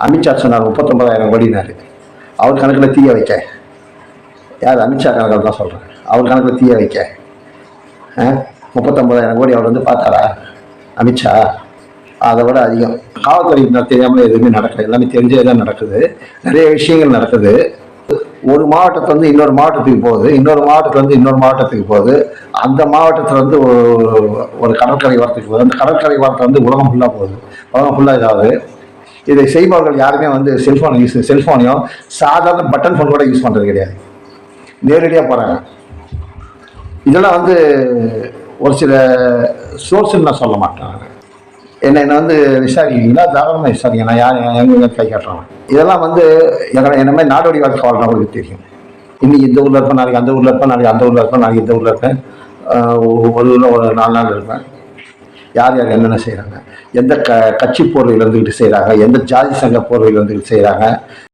அமித்ஷா சொன்னார் முப்பத்தொன்பதாயிரம் கோடினாரு. அவர் கணக்கில் தீய வைக்க. யார் அமித்ஷா கணக்கில் தான் சொல்கிறேன் அவர் கணக்கில் தீய வைக்க. முப்பத்தொம்பதாயிரம் கோடி அவர் வந்து பார்த்தாரா? அமித்ஷா அதை விட அதிகம். காவல்துறையினர் தெரியாமல் எதுவுமே நடக்கல. எல்லாமே தெரிஞ்சே தான் நடக்குது. நிறைய விஷயங்கள் நடக்குது. ஒரு மாவட்டத்துலேருந்து இன்னொரு மாவட்டத்துக்கு போகுது. இன்னொரு மாவட்டத்துலேருந்து இன்னொரு மாவட்டத்துக்கு போகுது. அந்த மாவட்டத்துலேருந்து ஒரு- ஒரு கடற்கரை வாரத்துக்கு போகுது. அந்த கடற்கரை வாரத்தை வந்து உலகம் ஃபுல்லாக போகுது. உலகம் ஃபுல்லாக இதாகுது. இதை செய்பவர்கள் யாருமே வந்து செல்ஃபோன் யூஸ் செல்ஃபோனையும் சாதாரண பட்டன் ஃபோன் கூட யூஸ் பண்ணுறது கிடையாது. நேரடியாக போகிறாங்க இதெல்லாம் வந்து ஒரு சில சோர்ஸ்ன்னு நான் சொல்ல மாட்டேன். என்ன என்னை வந்து விசாரிக்கிறீங்களா? தாராளமாக விசாரிங்க. நான் யார் எங்கே கை காட்டுறேன் இதெல்லாம் வந்து எங்களை என்ன மாதிரி நாடோடி வாழ்க்கை வாழ்றவங்களுக்கு தெரியும். இன்னைக்கு இந்த ஊரில் இருப்பேன் நாளைக்கு அந்த ஊரில் இருப்பேன் நாளைக்கு அந்த ஊரில் இருப்பேன் நாளைக்கு இந்த ஊரில் இருப்பேன். ஒரு ஊரில் ஒரு நாலு நாள் இருப்பேன். யார் யார் என்னென்ன செய்கிறாங்க எந்த க கட்சி போர்வையில் இருந்துக்கிட்டு செய்கிறாங்க எந்த ஜாதி சங்க போர்வையில் இருந்துக்கிட்டு செய்கிறாங்க